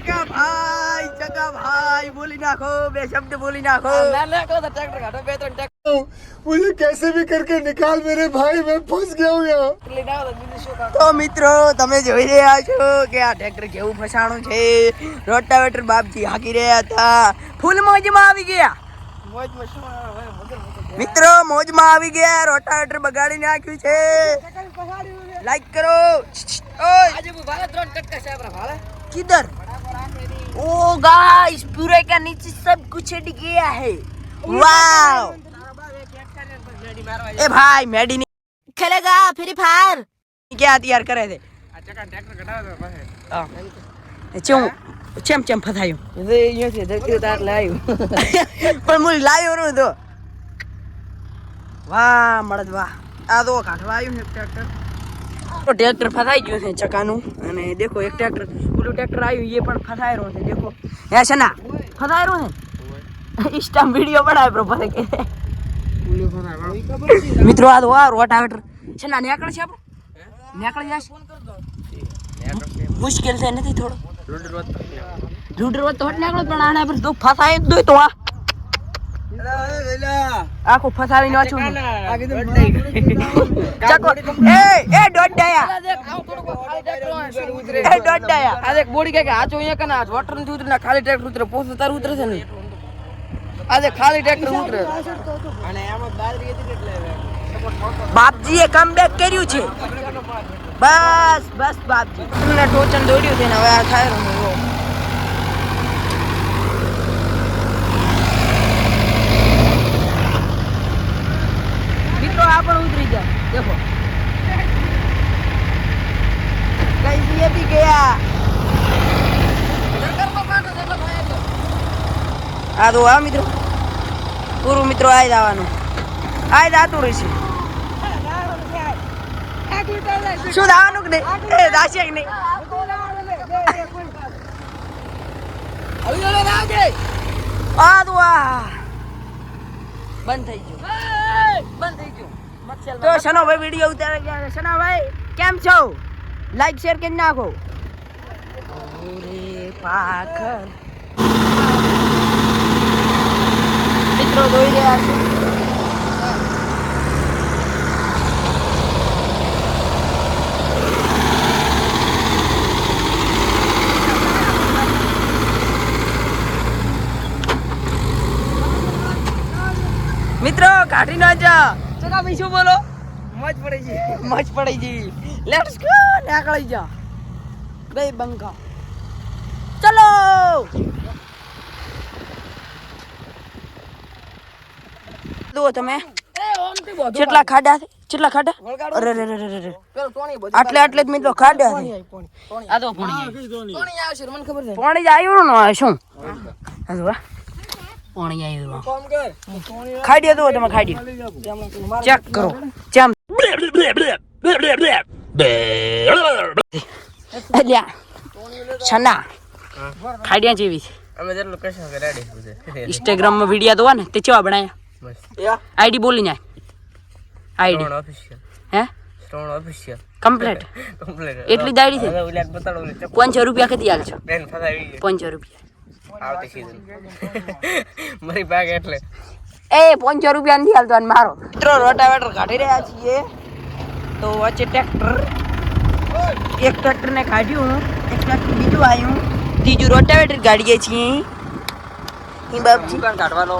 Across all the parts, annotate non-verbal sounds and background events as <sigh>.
ચકા ભાઈ ચકા ભાઈ બોલી નાખો બે શબ્દ બોલી નાખો मुझे कैसे भी करके निकाल मेरे भाई मैं फंस गया हूँ यहाँ તો મિત્રો તમે જોઈ રહ્યા છો કે આ ટ્રેક્ટર કેવું ફસાણું છે રોટાવેટર બાપજી હાકી રહ્યા હતા ફૂલ મોજમાં આવી ગયા મિત્રો મોજમાં આવી ગયા રોટાવેટર બગાડી નાખ્યું છે લાઈક કરો ઓય किधर ओ गाइस पूरे का नीचे सब कुछ हट गया है वाओ ए भाई मेडी नहीं खेलेगा फ्री फायर क्या तैयार करे थे <laughs> ચમ ચમ ચમ ફસાયું પણ મુલ લાયો રો તો વાહ મળદ વાહ આ તો કાઢવા આવ્યું છે ટ્રેક્ટર તો ટ્રેક્ટર ફસાઈ ગયું છે ચકાનું અને દેખો એક ટ્રેક્ટર પેલું ટ્રેક્ટર આવ્યું એ પણ ફસાઈ રહ્યો છે દેખો હે છે ના ફસાઈ રહ્યો છે ઇન્સ્ટા વીડિયો બનાવે પ્રો પાસે કે મિત્રો આ તો આ રોટાવેટર છે ના નેકળ છે આપણે નેકળ જશે મુશ્કેલ છે નથી થોડો રૂટર વાત તો હટ નેકળો પણ આના પર તો ફસાય જ દોય તો આ આખું ફસાવી નાખ્યું ચકો એ એ દોડ ડાયા એ ડાયા. આજે બોડી કે આચો અહીંયા કના વોટર નથી ઉતરે ખાલી ટ્રેક્ટર ઉતરે. પોસે તાર ઉતરે છે ને? આજે ખાલી ટ્રેક્ટર ઉતરે. બાપજીએ કમબેક કર્યું છે. બસ બસ બાપજી. તમને ટોચન દોડ્યું છે ને હવે આ થાય રહ્યું મિત્રો આ પણ ઉતરી ગયા દેખો. સીએપી ગયા. આ તો આ મિત્રો. પૂરું મિત્રો આ જ આવવાનું આ જ આતું રહેશે શું દાવાનું કે નહીં? એ દાશે કે નહીં? આ તો આ. બંધ થઈ ગયું. બંધ થઈ ગયું. તો શનો ભાઈ વીડિયો ઉતારે ગયા. શના ભાઈ કેમ છો? લાઈક શેર કરી નાખો મિત્રો જોઈ રહ્યા છે? મિત્રો કાઢી ના જા ચકા બીજું બોલો. મજ પડે છે મજ પડી જી લેટ્સ ગો નીકળી જા બે બંકા ચલો દો તમે. કેટલા ખાડા છે કેટલા ખાડા? અરે રે રે રે રે રે. આટલે આટલે જ મિત્રો ખાડા છે. આ તો પાણી પાણી આવશે મને ખબર છે. પાણી આવ્યું ને શું? આ જો પાણી આવ્યું ફોન કર ખાડી દો તમે ખાડી ચેક કરો. ચમ છના. ખાડિયા જેવી. છે અમે કે રેડી ઇન્સ્ટાગ્રામમાં વીડિયો તો ને તે ચેવા બનાયા? આઈડી બોલી ના આઈડી ઓફિશિયલ હે? સ્ટોન ઓફિશિયલ કમ્પ્લીટ કમ્પ્લીટ એટલી છે? બતાડો પાંચસો રૂપિયા કદી બેન ફસાવી ગઈ પાંચસો રૂપિયા. આવતી સીઝન <laughs> મારી બાગ એટલે. એ પાંચસો રૂપિયા નથી હાલતો અને મારો. મિત્રો રોટાવેટર કાઢી રહ્યા છીએ. તો વચ્ચે ટ્રેક્ટર. એક ટ્રેક્ટરને કાઢ્યું એક ટ્રેક્ટર બીજું આવ્યું ત્રીજું રોટાવેટર કાઢીએ છીએ. બાપજી. કાઢવાનો?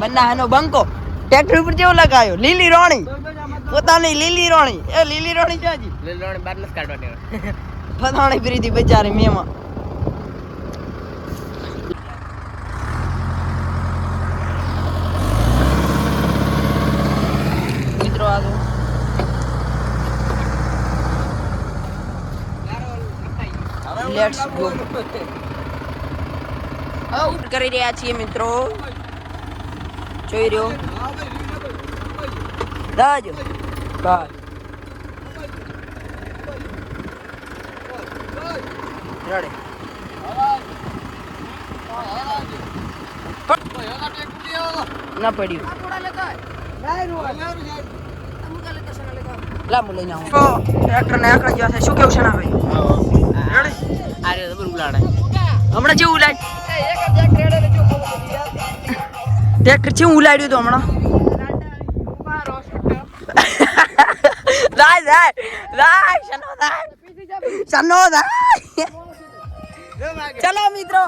બંનાનો બંકો. ટ્રેક્ટર ઉપર જેવો લગાયો? લીલી રોણી. પોતાની લીલી રોણી. એ લીલી રોણી ક્યાંજી લીલોણી બાર નથી કાઢવાની ફસાણી <laughs> પ્રીતિ બચારી મેમાં મિત્રો આ જો લેટ્સ ગો કરી રહ્યા છીએ મિત્રો. જોઈ રહ્યો. દાજો. બસ રડે. ના પડ્યું. લાંબુ લઈને આવું. ટ્રેક્ટર ને આકડા જેવા છે શું કેવું છે ના ભાઈ? આરે તો બરું લાડે હમણાં જેવું ઉલાડ ટ્રેક્ટર જેવું ઉલાડ્યું તો હમણાં. રાય રાય રાય શનો રાય શનો રાય ચલો મિત્રો.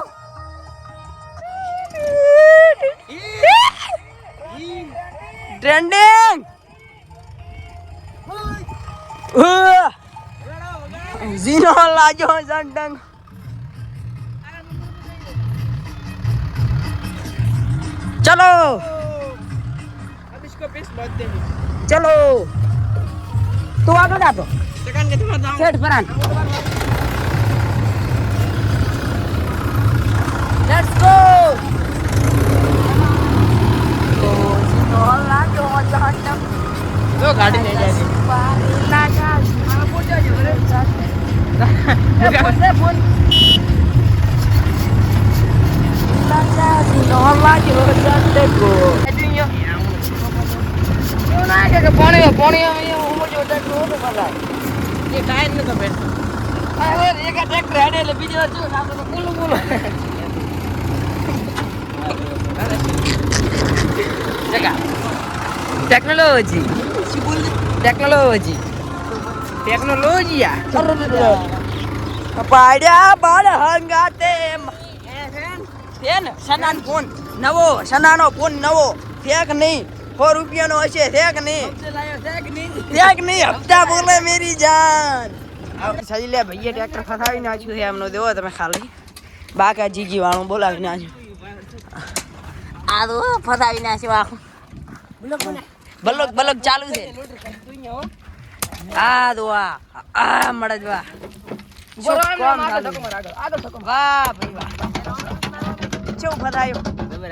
ટ્રેન્ડિંગ ઝીનો લાજો સંડંગ ચલો ચલો તું આગળ ગાતો સેટ ફરાન લેટ્સ પાણી પાણી એ કાંઈ જ નતો બેઠો. એક ટ્રેક્ટર હેડે એટલે બીજી વાર જો આપણે તો બોલું બોલું. જગા. ટેકનોલોજી. શું બોલ ટેકનોલોજી. ટેકનોલોજી પાડ્યા બાળ હંગાતે. Fan સનાન phone? નવો સનાનો ફોન નવો. ફેક નહીં. સો રૂપિયાનો હશે ફેક નહીં. ફેક નહીં. હપ્તા બોલે મેરી જાન. સજી લે ભાઈએ ટ્રેક્ટર ફસાવી નાખ્યું છે એમનો દેવો તમે ખાલી. બાકા જીજી વાળું બોલાવી નાખ્યું આ તો ફસાવી નાખ્યું આખું. બલક બલક ચાલુ છે. આ દો આ આ મળે જ વાહ શું કામ? વાહ ભાઈ વાહ. કેવું ફસાયું? <laughs>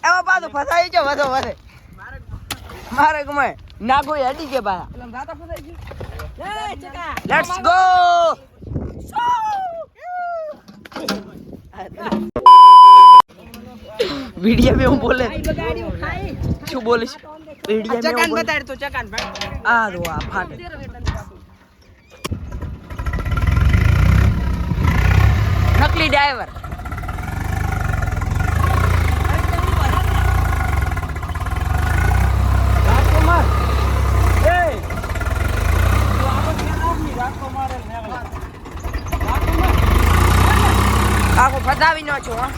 એમાં પાછું ફસાયું છે વધો વધે મારે ગમે ના કોઈ હટી કે પાછા. લેટ્સ ગો વિડિયો में હું બોલે? શું બોલીશ? વિડિયો में તો ભાઈ આ નકલી ડ્રાઈવર હા.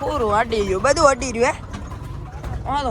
પૂરું અડી ગયું બધું અડી રહ્યું હે. હાલો